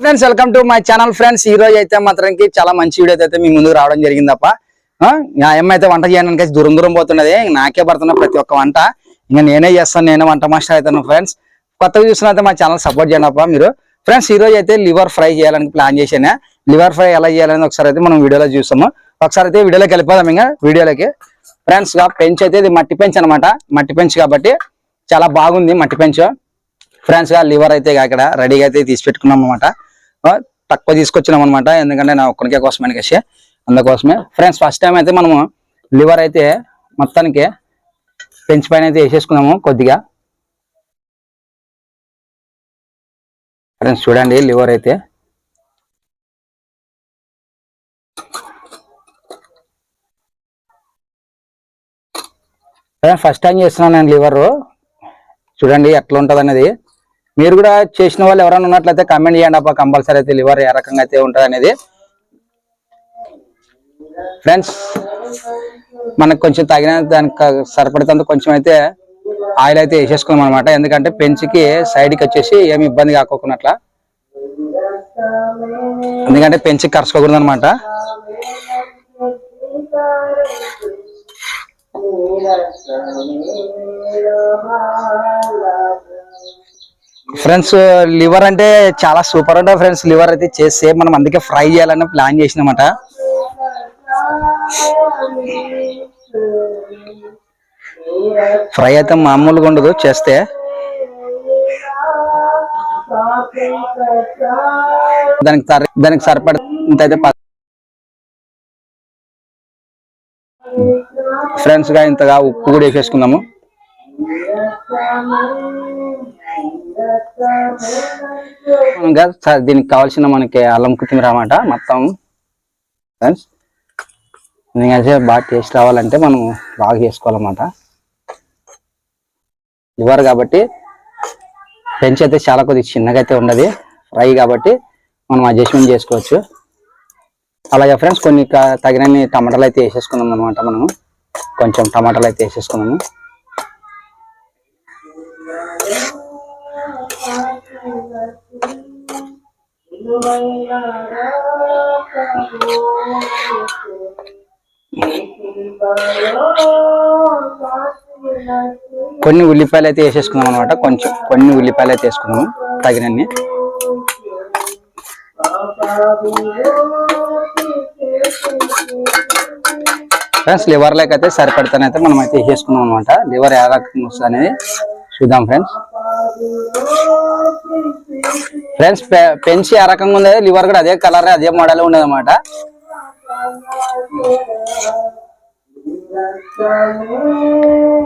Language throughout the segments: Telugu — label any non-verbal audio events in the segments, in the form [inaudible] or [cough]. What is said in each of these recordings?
Friends welcome to my channel friends ఈ రోజు అయితే మాత్రానికి చాలా మంచి వీడియో అయితే మీ ముందుకు రావడం జరిగిందప్ప. ఆ, నా అమ్మ అయితే వంట చేయడానికి దూరం దూరం పోతున్నది. నాకే పడుతున్న ప్రతి ఒక్క వంట. ఇంకా నేనే చేస్తాను నేనే వంట మాస్టర్ అవుతాను ఫ్రెండ్స్ కొత్తగా చూసినైతే మా ఛానల్ సపోర్ట్ చేయండి అప్ప మీరు. ఫ్రెండ్స్ ఈ రోజు అయితే లివర్ ఫ్రై చేయాలని ప్లాన్ చేశాను. లివర్ ఫ్రై ఎలా చేయాలని ఒకసారి అయితే మనం వీడియోలో చూస్తాము. ఒకసారి అయితే వీడియోలోకి వెళ్ళిపోదాం ఇంకా వీడియోలోకి. ఫ్రెండ్స్ పెంచ్ అయితే ఇది మట్టి పెంచ్ అనమాట మట్టి పెంచ్ కాబట్టి చాలా బాగుంది మట్టి పెంచ్. ఫ్రెండ్స్గా లివర్ అయితే ఇక్కడ రెడీగా అయితే తీసి పెట్టుకున్నాం అనమాట తక్కువ తీసుకొచ్చినాం అనమాట ఎందుకంటే నా ఒక్కరికే కోసమే కసి అందుకోసమే. ఫ్రెండ్స్ ఫస్ట్ టైం అయితే మనము లివర్ అయితే మొత్తానికి పెంచి పైన అయితే వేసేసుకున్నాము కొద్దిగా. ఫ్రెండ్స్ చూడండి లివర్ అయితే. ఫస్ట్ టైం చేస్తున్నాను నేను లివరు. చూడండి ఎట్లా ఉంటుంది అనేది మీరు కూడా చేసిన వాళ్ళు ఎవరైనా ఉన్నట్లయితే కమెంట్ చేయండి అప్ప కంపల్సరీ అయితే లివర్ ఏ రకంగా అయితే ఉంటుంది అనేది. ఫ్రెండ్స్ మనకు కొంచెం తగిన దానికి సరిపడేంత కొంచెం అయితే ఆయిల్ అయితే వేసేసుకున్నాం అనమాట ఎందుకంటే పెంచికి సైడ్కి వచ్చేసి ఏమి ఇబ్బంది కాకోకున్నట్ల. ఎందుకంటే పెంచి కరుచుకోకూడదు అనమాట ఫ్రెండ్స్ లివర్ అంటే చాలా సూపర్ ఉంటుంది ఫ్రెండ్స్. లివర్ అయితే చేస్తే మనం అందుకే ఫ్రై చేయాలని ప్లాన్ చేసినామట. ఫ్రై అయితే మామూలుగా ఉండదు చేస్తే. దానికి సరి దానికి సరిపడ ఇంతైతే ఫ్రెండ్స్గా ఇంతగా ఉప్పు కూడా వేసేసుకుందాము. ఇంకా దీనికి కావాల్సిన మనకి అల్లం కొత్తిమీర అన్నమాట మొత్తం. ఫ్రెండ్స్ ఎందుకంటే బాగా టేస్ట్ రావాలంటే మనం బాగా చేసుకోవాలన్నమాట. లివర్ కాబట్టి పెంచి అయితే చాలా కొద్దిగా చిన్నగా అయితే ఉండదు. ఫ్రై కాబట్టి మనం అడ్జస్ట్మెంట్ చేసుకోవచ్చు. అలాగే ఫ్రెండ్స్ కొన్ని తగినన్ని టమాటాలు అయితే వేసేసుకున్నాం అనమాట మనము. కొంచెం టమాటాలు అయితే వేసేసుకున్నాము. కొన్ని ఉల్లిపాయలు అయితే వేసేసుకున్నాం అనమాట కొంచెం కొన్ని ఉల్లిపాయలు అయితే వేసుకున్నాము తగినన్ని. ఫ్రెండ్స్ లివర్ లెక్క అయితే సరిపడతానైతే మనం అయితే వేసేసుకున్నాం అనమాట లివర్ ఏ రకంగా వస్తుంది అనేది చూద్దాం ఫ్రెండ్స్ ఫ్రెండ్స్ పెంచి ఏ రకంగా ఉంది లివర్ కూడా అదే కలర్ అదే మోడల్ ఉండదు అనమాట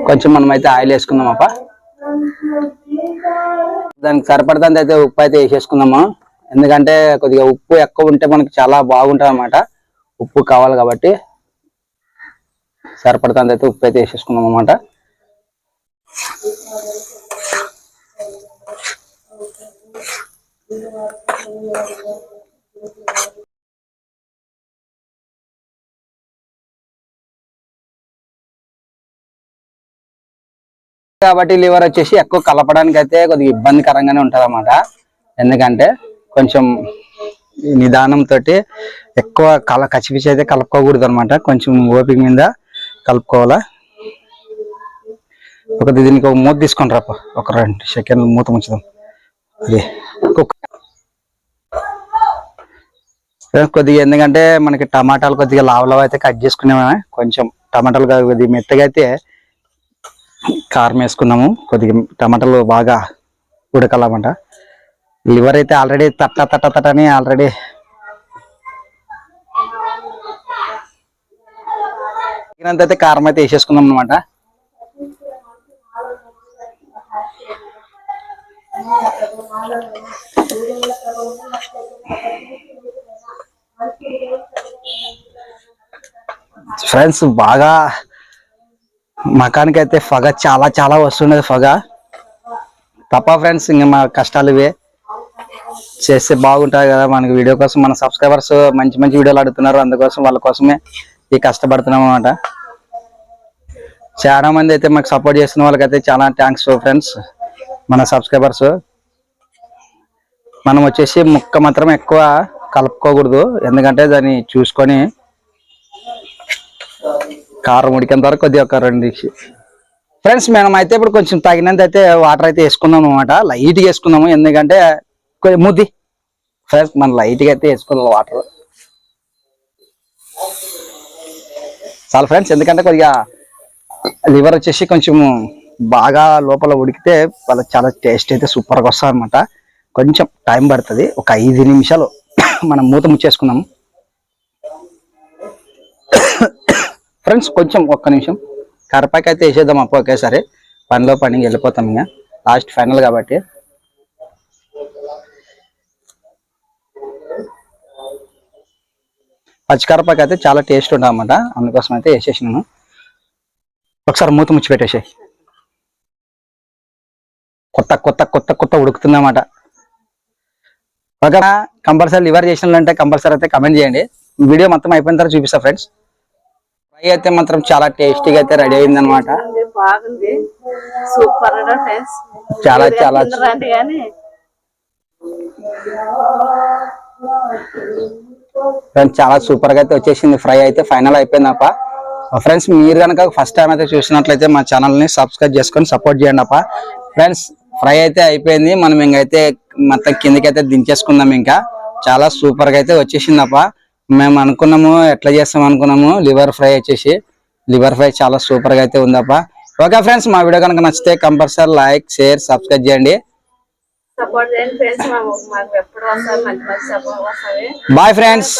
కొంచెం మనం అయితే ఆయిల్ వేసుకుందాం అప్ప దానికి సరిపడతంత అయితే ఉప్పు అయితే వేసేసుకుందాము. ఎందుకంటే కొద్దిగా ఉప్పు ఎక్కువ ఉంటే మనకి చాలా బాగుంటుంది అనమాట ఉప్పు కావాలి కాబట్టి సరిపడతంత అయితే ఉప్పు అయితే వేసేసుకుందాం అనమాట కాబట్టి లివర్ వచ్చేసి ఎక్కువ కలపడానికి అయితే కొద్దిగా ఇబ్బందికరంగానే ఉంటుంది అన్నమాట ఎందుకంటే కొంచెం నిదానంతో ఎక్కువ కల కచ్చిపిచ్చి అయితే కలుపుకోకూడదు అనమాట కొంచెం ఓపిక మీద కలుపుకోవాలా? ఒక దీనికి ఒక మూత తీసుకొని రాప ఒక రెండు సెకండ్లు మూత ముంచుదాం. అది. కొద్దిగా ఎందుకంటే మనకి టమాటాలు కొద్దిగా లావ అయితే కట్ చేసుకునేవా? కొంచెం టమాటాలు కొద్దిగా మెత్తగా అయితే కారం వేసుకున్నాము. కొద్దిగా టమాటాలు బాగా ఉడకాలన్నమాట. లివర్ అయితే ఆల్రెడీ తట్ట తట్ట తట్ట అని ఆల్రెడీ తగినంత అయితే కారం అయితే వేసేసుకున్నాం అనమాట ఫ్రెండ్స్ బాగా మకానికి అయితే ఫగ చాలా చాలా వస్తున్నది ఫగ. తప్ప ఫ్రెండ్స్ ఇంకా మా కష్టాలు ఇవే. చేస్తే బాగుంటుంది కదా మనకి వీడియో కోసం మన సబ్స్క్రైబర్స్ మంచి మంచి వీడియోలు అడుగుతున్నారు. అందుకోసం వాళ్ళ కోసమే ఈ కష్టపడుతున్నాం అనమాట చాలా మంది అయితే మాకు సపోర్ట్ చేస్తున్న వాళ్ళకైతే చాలా థ్యాంక్స్ ఫ్రెండ్స్ మన సబ్స్క్రైబర్స్. మనం వచ్చేసి ముక్క మాత్రం ఎక్కువ కలుపుకోకూడదు. ఎందుకంటే దాన్ని చూసుకొని కారం ఉడికేంత వరకు కొద్దిగా ఒక రెండు ఫ్రెండ్స్ మనం అయితే ఇప్పుడు కొంచెం తగినంత అయితే వాటర్ అయితే వేసుకుందాం అనమాట లైట్గా వేసుకుందాము. ఎందుకంటే కొద్దిగా ముద్ది. ఫ్రెండ్స్ మనం లైట్గా అయితే వేసుకుందాం వాటర్. చాలా ఫ్రెండ్స్ ఎందుకంటే కొద్దిగా లివర్ వచ్చేసి కొంచెము బాగా లోపల ఉడికితే వాళ్ళ చాలా టేస్ట్ అయితే సూపర్గా వస్తుంది అనమాట కొంచెం టైం పడుతుంది. ఒక ఐదు నిమిషాలు [coughs] మనం మూత ముచ్చేసుకుందాం [coughs] ఫ్రెండ్స్ కొంచెం ఒక్క నిమిషం. కరపాకి అయితే వేసేద్దాం అప్పు ఒకేసారి. పనిలో పని వెళ్ళిపోతాం ఇంకా. లాస్ట్ ఫైనల్ కాబట్టి. పచ్చికరపాకి అయితే చాలా టేస్ట్ ఉండదు అనమాట అందుకోసం అయితే వేసేసినాను. ఒకసారి మూత ముచ్చి పెట్టేసాయి కొత్త కొత్త కొత్త కొత్త ఉడుకుతుందన్నమాట. ఓకేనా కంపల్సరీ లివర్ చేసినాలంటే కంపల్సరీ అయితే కమెంట్ చేయండి. వీడియో మొత్తం అయిపోయిన తర్వాత చూపిస్తా ఫ్రెండ్స్ ఫ్రై అయితే మాత్రం చాలా టేస్టీగా అయితే రెడీ అయింది అనమాట చాలా చాలా ఫ్రెండ్స్ చాలా సూపర్గా అయితే వచ్చేసింది. ఫ్రై అయితే ఫైనల్ అయిపోయిందప్ప. ఫ్రెండ్స్ మీరు కనుక ఫస్ట్ టైం అయితే చూసినట్లయితే మా ఛానల్ని సబ్స్క్రైబ్ చేసుకొని సపోర్ట్ చేయండి అప్ప ఫ్రెండ్స్ ఫ్రై అయితే అయిపోయింది. మనం ఇంకైతే మొత్తం కిందకైతే దించేసుకుందాం ఇంకా. చాలా సూపర్గా అయితే వచ్చేసింది అప్ప మేము అనుకున్నాము ఎట్లా చేస్తాం అనుకున్నాము. లివర్ ఫ్రై వచ్చేసి. లివర్ ఫ్రై చాలా సూపర్గా అయితే ఉందప్ప. ఓకే ఫ్రెండ్స్ మా వీడియో కనుక నచ్చితే కంపల్సరీ లైక్ షేర్ సబ్స్క్రైబ్ చేయండి. Bye friends.